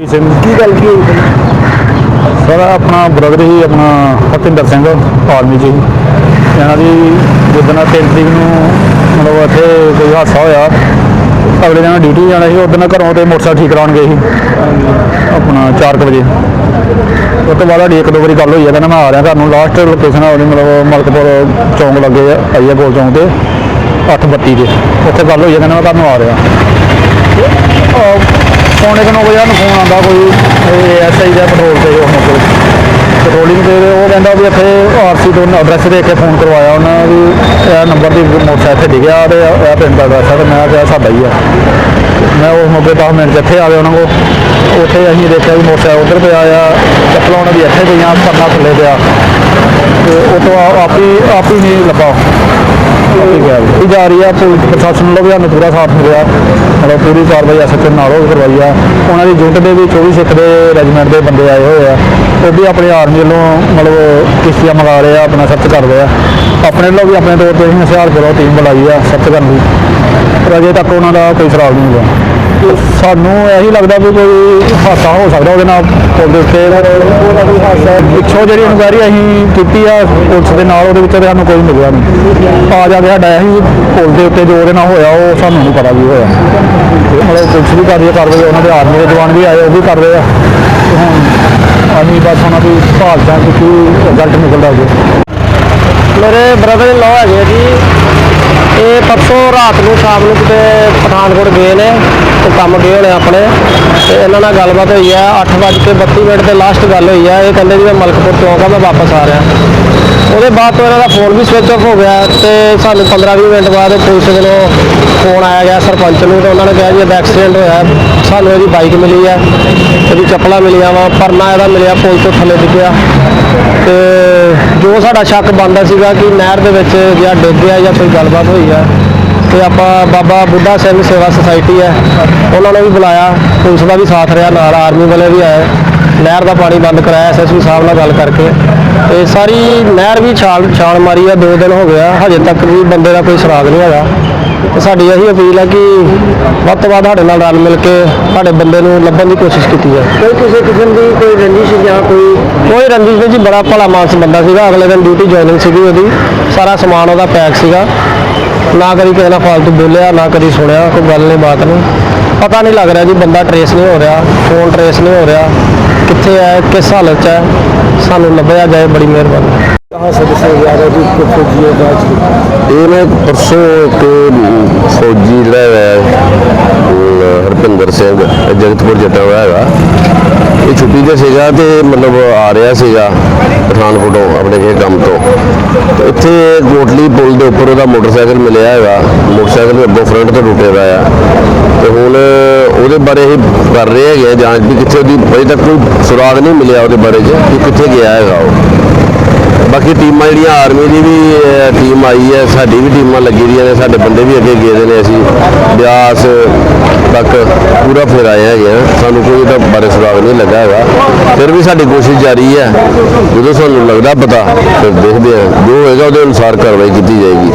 ਸਿੰਘ ਕੀ ਗੱਲ ਕੀ ਹੋਈ ਸਰ, ਆਪਣਾ ਬ੍ਰਦਰ ਹੀ ਆਪਣਾ ਹਰਪਿੰਦਰ ਸਿੰਘ ਆਰਮੀ 'ਚ ਇਹਨਾਂ ਦੀ ਜਿੱਦਣ ਤਿੰਨ ਤਰੀਕ ਨੂੰ ਮਤਲਬ ਇੱਥੇ ਕੋਈ ਹਾਦਸਾ ਹੋਇਆ, ਅਗਲੇ ਦਿਨ ਡਿਊਟੀ ਜਾਣਾ ਸੀ ਉਦੋਂ ਘਰੋਂ ਤੇ ਮੋਟਰਸਾਈਕਲ ਠੀਕ ਕਰਾਉਣ ਗਏ ਸੀ, ਆਪਣਾ 4 ਵਜੇ। ਉਸ ਤੋਂ ਬਾਅਦ ਸਾਡੀ ਇੱਕ ਦੋ ਵਾਰੀ ਗੱਲ ਹੋਈ ਹੈ ਕਹਿੰਦਾ ਮੈਂ ਆ ਰਿਹਾ ਘਰ ਨੂੰ ਲਾਸਟ ਲੋਕੇਸ਼ਨ ਆ ਉਹਦੀ, ਮਤਲਬ ਮਲਕਪੁਰ ਚੌਂਕ ਲੱਗੇ ਆਈਆ ਗੋਲ ਚੌਂਕ ਤੇ 832 ਦੇ ਉੱਥੇ ਗੱਲ ਹੋਈ ਹੈ ਕਹਿੰਦਾ ਮੈਂ ਘਰ ਨੂੰ ਆ ਰਿਹਾ। ਵਜੇ ਨੂੰ ਫੋਨ ਆਉਂਦਾ ਕੋਈ ਐਸਆਈ ਦਾ ਪੈਟਰੋਲ ਤੇ ਉਹ ਮਤਲਬ ਪੈਟਰੋਲਿੰਗ ਤੇ ਉਹ ਕਹਿੰਦਾ ਵੀ ਇੱਥੇ ਆਰਸੀ ਤੋਂ ਐਡਰੈਸ ਦੇ ਕੇ ਫੋਨ ਕਰਵਾਇਆ ਉਹਨਾਂ ਵੀ ਇਹ ਨੰਬਰ ਦੀ ਮੋਟਰਸਾਈਕਲ ਡਿੱਗਿਆ ਤੇ ਇਹ ਪਿੰਡ ਦਾ ਐਡਰੈਸ ਹੈ ਤੇ ਮੈਂ ਕਿਹਾ ਸਾਡਾ ਹੀ ਆ। ਮੈਂ ਉਹ ਮੌਕੇ 10 ਮਿੰਟ 'ਚ ਆਵੇ ਉਹਨਾਂ ਕੋਲ। ਉੱਥੇ ਅਸੀਂ ਦੇਖਿਆ ਵੀ ਮੋਟਰਸਾਈਕਲ ਉੱਧਰ ਪਿਆ ਆ, ਚੱਪਲਾਂ ਉਹਨਾਂ ਦੀ ਇੱਥੇ ਪਈਆਂ, ਪਰਨਾ ਥੱਲੇ ਪਿਆ। ਤੇ ਉਹ ਤੋਂ ਆ- ਆਪ ਹੀ ਆਪ ਹੀ ਨਹੀਂ ਲੱਭਾ। ਠੀਕ ਹੈ ਇਹ ਜਾ ਰਹੀ ਆ ਪੁਲਿਸ ਪ੍ਰਸ਼ਾਸਨ ਵੱਲੋਂ ਵੀ ਸਾਨੂੰ ਪੂਰਾ ਸਾਥ ਮਿਲਿਆ। ਮਤਲਬ ਪੂਰੀ ਕਾਰਵਾਈ ਐਸਐਚਓ ਨਾਲ ਉਹ ਕਰਵਾਈ ਆ। ਉਹਨਾਂ ਦੀ ਯੂਨਿਟ ਦੇ ਵੀ 24 ਸਿੱਖ ਦੇ ਰੈਜੀਮੈਂਟ ਦੇ ਬੰਦੇ ਆਏ ਹੋਏ ਆ। ਉਹ ਵੀ ਆਪਣੇ ਆਰਮੀ ਵੱਲੋਂ ਮਤਲਬ ਕਿਸ਼ਤੀਆਂ ਮੰਗਾ ਰਹੇ ਆ, ਆਪਣਾ ਸਰਚ ਕਰ ਰਹੇ ਆ। ਆਪਣੇ ਵੱਲੋਂ ਵੀ ਆਪਣੇ ਤੌਰ ਤੇ ਅਸੀਂ ਹੁਸ਼ਿਆਰਪੁਰੋਂ ਟੀਮ ਬੁਲਾਈ ਆ ਸਰਚ ਕਰਨ ਦੀ। ਪਰ ਅਜੇ ਤੱਕ ਉਹਨਾਂ ਦਾ ਕੋਈ ਸਰਾਗ ਨਹੀਂ ਹੋਇਆ। ਸਾਨੂੰ ਇਹੀ ਲੱਗਦਾ ਵੀ ਕੋਈ ਹਾਦਸਾ ਹੋ ਸਕਦਾ ਉਹਦੇ ਨਾਲ ਪੁਲ ਦੇ ਉੱਤੇ। ਪਿੱਛੋਂ ਜਿਹੜੀ ਇਨਕੁਆਇਰੀ ਅਸੀਂ ਕੀਤੀ ਆ, ਪੁਲਿਸ ਦੇ ਨਾਲ, ਉਹਦੇ ਵਿੱਚ ਤਾਂ ਸਾਨੂੰ ਕੋਈ ਮਿਲਿਆ ਨਹੀਂ। ਆ ਜਾ ਕੇ ਸਾਡਾ ਇਹੀ ਪੁਲ ਦੇ ਉੱਤੇ ਜੋ ਉਹਦੇ ਨਾਲ ਹੋਇਆ, ਉਹ ਸਾਨੂੰ ਨਹੀਂ ਪਤਾ ਵੀ ਹੋਇਆ। ਤੇ ਮਤਲਬ ਪੁਲਿਸ ਵੀ ਕਰ ਰਹੀ ਹੈ ਕਾਰਵਾਈ, ਉਹਨਾਂ ਦੇ ਆਰਮੀ ਦੇ ਜਵਾਨ ਵੀ ਆਏ, ਉਹ ਵੀ ਕਰ ਰਹੇ ਆ। ਹੁਣ ਅਸੀਂ ਬਸ ਉਹਨਾਂ ਦੀ ਭਾਲ ਜਾਂ ਕਿ ਰਿਜ਼ਲਟ ਨਿਕਲਦਾ ਜੀ। ਮੇਰੇ ਬ੍ਰਦਰ ਇਨ ਲਾਅ ਹੈਗੇ ਜੀ। ਇਹ ਪਰਸੋਂ ਰਾਤ ਨੂੰ ਸ਼ਾਮ ਨੂੰ ਕਿਤੇ ਪਠਾਨਕੋਟ ਗਏ ਨੇ। ਕੰਮ ਗਏ ਹੋਣੇ ਆਪਣੇ ਤੇ ਇਹਨਾਂ ਨਾਲ ਗੱਲਬਾਤ ਹੋਈ ਆ 8:32 ਮਿੰਟ ਤੇ ਲਾਸਟ ਗੱਲ ਹੋਈ ਹੈ ਇਹ ਕਹਿੰਦੇ ਜੀ ਮੈਂ ਮਲਕਪੁਰ ਚੌਂਕ ਆ, ਮੈਂ ਵਾਪਸ ਆ ਰਿਹਾ। ਉਹਦੇ ਬਾਅਦ ਤੋਂ ਇਹਨਾਂ ਦਾ ਫੋਨ ਵੀ ਸਵਿਚ ਆਫ ਹੋ ਗਿਆ ਤੇ ਸਾਨੂੰ 15-20 ਮਿੰਟ ਬਾਅਦ ਪੁਲਿਸ ਵੱਲੋਂ ਫੋਨ ਆਇਆ ਗਿਆ ਸਰਪੰਚ ਨੂੰ ਤੇ ਉਹਨਾਂ ਨੇ ਕਿਹਾ ਜੀ ਇਹਦਾ ਐਕਸੀਡੈਂਟ ਹੋਇਆ, ਸਾਨੂੰ ਇਹਦੀ ਬਾਈਕ ਮਿਲੀ ਹੈ ਇਹਦੀ ਚੱਪਲਾਂ ਮਿਲੀਆਂ ਵਾ, ਪਰਨਾ ਇਹਦਾ ਮਿਲਿਆ ਪੁਲ ਤੋਂ ਥੱਲੇ ਡਿੱਗਿਆ। ਤੇ ਜੋ ਸਾਡਾ ਸ਼ੱਕ ਬਣਦਾ ਸੀਗਾ ਕਿ ਨਹਿਰ ਦੇ ਵਿੱਚ ਜਾਂ ਡਿੱਗਿਆ ਜਾਂ ਕੋਈ ਗੱਲਬਾਤ ਹੋਈ ਆ ਤੇ ਆਪਾਂ ਬਾਬਾ ਬੁੱਢਾ ਸਿੰਘ ਸੇਵਾ ਸੁਸਾਇਟੀ ਹੈ। ਉਹਨਾਂ ਨੇ ਵੀ ਬੁਲਾਇਆ। ਪੁਲਿਸ ਦਾ ਵੀ ਸਾਥ ਰਿਹਾ। ਨਾਲ ਆਰਮੀ ਵਾਲੇ ਵੀ ਆਏ। ਨਹਿਰ ਦਾ ਪਾਣੀ ਬੰਦ ਕਰਾਇਆ ਐਸਐਸਪੀ ਸਾਹਿਬ ਨਾਲ ਗੱਲ ਕਰਕੇ। ਤੇ ਸਾਰੀ ਨਹਿਰ ਵੀ ਛਾਲ ਛਾਲ ਮਾਰੀ ਆ। ਦੋ ਦਿਨ ਹੋ ਗਿਆ ਹਜੇ ਤੱਕ ਵੀ ਬੰਦੇ ਦਾ ਕੋਈ ਸੁਰਾਗ ਨਹੀਂ ਹੈਗਾ। ਤੇ ਸਾਡੀ ਇਹੀ ਅਪੀਲ ਹੈ ਕਿ ਵੱਧ ਤੋਂ ਵੱਧ ਸਾਡੇ ਨਾਲ ਰਲ ਮਿਲ ਕੇ ਸਾਡੇ ਬੰਦੇ ਨੂੰ ਲੱਭਣ ਦੀ ਕੋਸ਼ਿਸ਼ ਕੀਤੀ ਜਾਏ ਕੋਈ ਕਿਸੇ ਕਿਸਮ ਦੀ ਕੋਈ ਰੰਜਿਸ਼ ਜਾਂ ਕੋਈ ਕੋਈ ਰੰਜਿਸ਼ ਨਹੀਂ ਜੀ। ਬੜਾ ਭਲਾ ਮਾਨਸ ਬੰਦਾ ਸੀਗਾ। ਅਗਲੇ ਦਿਨ ਡਿਊਟੀ ਜੁਆਇਨਿੰਗ ਸੀਗੀ ਉਹਦੀ। ਸਾਰਾ ਸਮਾਨ ਉਹਦਾ ਪੈਕ ਸੀਗਾ। ਨਾ ਕਦੀ ਕਿਸੇ ਨਾਲ ਫਾਲਤੂ ਬੋਲਿਆ ਨਾ ਕਦੀ ਸੁਣਿਆ ਕੋਈ ਗੱਲ ਨਹੀਂ ਬਾਤ ਨਹੀਂ ਪਤਾ ਨਹੀਂ ਲੱਗ ਰਿਹਾ ਜੀ ਬੰਦਾ ਟਰੇਸ ਨਹੀਂ ਹੋ ਰਿਹਾ ਫੋਨ ਟਰੇਸ ਨਹੀਂ ਹੋ ਰਿਹਾ ਕਿੱਥੇ ਹੈ ਕਿਸ ਹਾਲਤ 'ਚ ਹੈ। ਸਾਨੂੰ ਲੱਭਿਆ ਜਾਏ ਬੜੀ ਮਿਹਰਬਾਨੀ। ਕਹਾਂ ਸੇ ਯਾਦਵ ਜੀ ਕੋ ਫੌਜੀ ਬਾਜ ਇਹ ਨਾ ਪਰਸੋਂ ਇੱਕ ਫੌਜੀ ਜਿਹੜਾ ਹੈ ਹਰਪਿੰਦਰ ਸਿੰਘ ਜਗਤਪੁਰ ਜੱਟਾ ਹੋਇਆ ਹੈਗਾ। ਇਹ ਛੁੱਟੀ ਤੇ ਸੀਗਾ ਤੇ ਮਤਲਬ ਆ ਰਿਹਾ ਸੀਗਾ ਪਠਾਨਕੋਟੋਂ ਆਪਣੇ ਕਿਸੇ ਕੰਮ ਤੋਂ ਤੇ ਇੱਥੇ ਕੋਟਲੀ ਪੁਲ ਦੇ ਉੱਪਰ ਉਹਦਾ ਮੋਟਰਸਾਈਕਲ ਮਿਲਿਆ ਹੈਗਾ। ਮੋਟਰਸਾਈਕਲ ਅੱਗੋਂ ਫਰੰਟ ਤੋਂ ਟੁੱਟੇ ਦਾ ਆ। ਤੇ ਹੁਣ ਉਹਦੇ ਬਾਰੇ ਇਹ ਕਰ ਰਹੇ ਹੈਗੇ ਆ ਜਾਂਚ ਵੀ ਕਿੱਥੇ ਉਹਦੀ ਅਜੇ ਤੱਕ ਕੋਈ ਸੁਰਾਗ ਨਹੀਂ ਮਿਲਿਆ ਉਹਦੇ ਬਾਰੇ 'ਚ ਕਿ ਕਿੱਥੇ ਗਿਆ ਹੈਗਾ ਉਹ। ਬਾਕੀ ਟੀਮਾਂ ਜਿਹੜੀਆਂ ਆਰਮੀ ਦੀ ਵੀ ਟੀਮ ਆਈ ਹੈ, ਸਾਡੀ ਵੀ ਟੀਮਾਂ ਲੱਗੀ ਦੀਆਂ ਨੇ, ਸਾਡੇ ਬੰਦੇ ਵੀ ਅੱਗੇ ਗਏ ਦੇ ਨੇ ਅਸੀਂ। ਬਿਆਸ, ਤੱਕ ਪੂਰਾ ਫਿਰ ਆਏ ਹੈਗੇ ਆ। ਸਾਨੂੰ ਕੋਈ ਤਾਂ ਬਾਰੇ ਸੁਰਾਗ ਨਹੀਂ ਲੱਗਾ ਹੈਗਾ। ਫਿਰ ਵੀ ਸਾਡੀ ਕੋਸ਼ਿਸ਼ ਜਾਰੀ ਹੈ। ਜਦੋਂ ਸਾਨੂੰ ਲੱਗਦਾ ਪਤਾ, ਫਿਰ ਦੇਖਦੇ ਹਾਂ। ਜੋ ਹੋਏਗਾ ਉਹਦੇ ਅਨੁਸਾਰ ਕਾਰਵਾਈ ਕੀਤੀ ਜਾਏਗੀ।